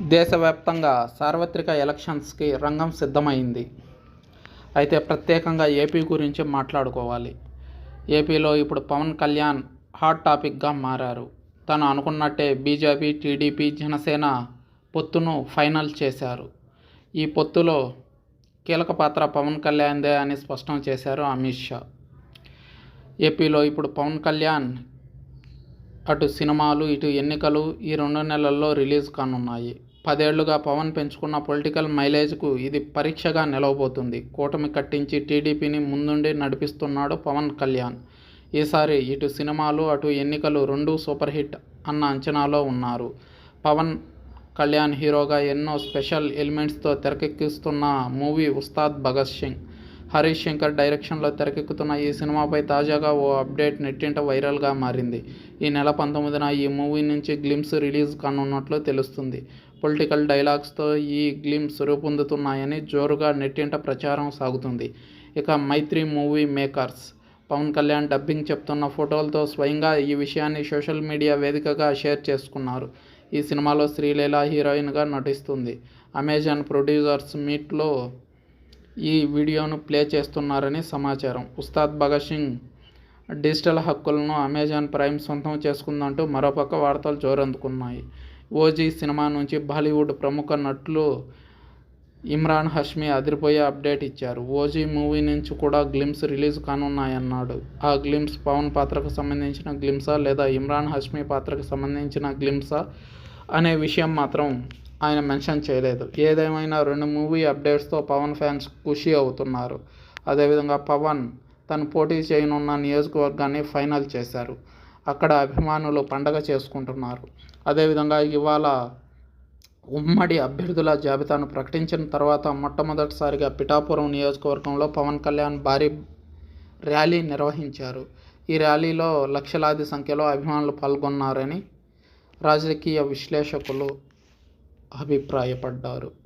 దేశవ్యాప్తంగా సార్వత్రిక ఎలక్షన్స్కి రంగం సిద్ధమైంది. అయితే ప్రత్యేకంగా ఏపీ గురించి మాట్లాడుకోవాలి. ఏపీలో ఇప్పుడు పవన్ కళ్యాణ్ హాట్ టాపిక్గా మారారు. తను అనుకున్నట్టే బీజేపీ టీడీపీ జనసేన పొత్తును ఫైనల్ చేశారు. ఈ పొత్తులో కీలక పాత్ర పవన్ కళ్యాణ్దే అని స్పష్టం చేశారు అమిత్ షా. ఏపీలో ఇప్పుడు పవన్ కళ్యాణ్ అటు సినిమాలు ఇటు ఎన్నికలు ఈ రెండు నెలల్లో రిలీజ్ కానున్నాయి. పదేళ్ళుగా పవన్ పెంచుకున్న పొలిటికల్ మైలేజ్కు ఇది పరీక్షగా నిలవబోతుంది. కూటమి కట్టించి టీడీపీని ముందుండి నడిపిస్తున్నాడు పవన్ కళ్యాణ్. ఈసారి ఇటు సినిమాలు అటు ఎన్నికలు రెండూ సూపర్ హిట్ అన్న అంచనాలో ఉన్నారు. పవన్ కళ్యాణ్ హీరోగా ఎన్నో స్పెషల్ ఎలిమెంట్స్తో తెరకెక్కిస్తున్న మూవీ ఉస్తాద్ భగత్ సింగ్. హరీష్ శంకర్ డైరెక్షన్లో తెరకెక్కుతున్న ఈ సినిమాపై తాజాగా ఓ అప్డేట్ నెట్టింట వైరల్గా మారింది. ఈ నెల పంతొమ్మిదిన ఈ మూవీ నుంచి గ్లిమ్స్ రిలీజ్ కానున్నట్లు తెలుస్తుంది. పొలిటికల్ డైలాగ్స్తో ఈ గ్లిమ్స్ రూపొందుతున్నాయని జోరుగా నెట్టింట ప్రచారం సాగుతుంది. ఇక Mythri movie makers. Pawan Kalyan dubbing చెప్తున్న ఫోటోలతో స్వయంగా ఈ విషయాన్ని సోషల్ మీడియా వేదికగా షేర్ చేసుకున్నారు. ఈ సినిమాలో శ్రీలీల హీరోయిన్గా నటిస్తుంది. అమెజాన్ ప్రొడ్యూసర్స్ మీట్లో ఈ వీడియోను ప్లే చేస్తున్నారని సమాచారం. ఉస్తాద్ భగత్ సింగ్ డిజిటల్ హక్కులను అమెజాన్ ప్రైమ్ సొంతం చేసుకుందంటూ మరోపక్క వార్తలు జోరందుకున్నాయి. ఓజీ సినిమా నుంచి బాలీవుడ్ ప్రముఖ నటులు ఇమ్రాన్ హష్మీ అదిరిపోయే అప్డేట్ ఇచ్చారు. ఓజీ మూవీ నుంచి కూడా గ్లిమ్స్ రిలీజ్ కానున్నాయన్నాడు. ఆ గ్లిమ్స్ పవన్ పాత్రకు సంబంధించిన గ్లిమ్సా లేదా ఇమ్రాన్ హష్మీ పాత్రకు సంబంధించిన గ్లిమ్సా అనే విషయం మాత్రం ఆయన మెన్షన్ చేయలేదు. ఏదేమైనా రెండు మూవీ అప్డేట్స్తో పవన్ ఫ్యాన్స్ ఖుషి అవుతున్నారు. అదేవిధంగా పవన్ తను పోటీ చేయనున్న నియోజకవర్గాన్ని ఫైనల్ చేశారు. అక్కడ అభిమానులు పండగ చేసుకుంటున్నారు. అదేవిధంగా ఇవాళ ఉమ్మడి అభ్యర్థుల జాబితాను ప్రకటించిన తర్వాత మొట్టమొదటిసారిగా పిఠాపురం నియోజకవర్గంలో పవన్ కళ్యాణ్ భారీ ర్యాలీ నిర్వహించారు. ఈ ర్యాలీలో లక్షలాది సంఖ్యలో అభిమానులు పాల్గొన్నారని రాజకీయ విశ్లేషకులు అభిప్రాయపడ్డారు.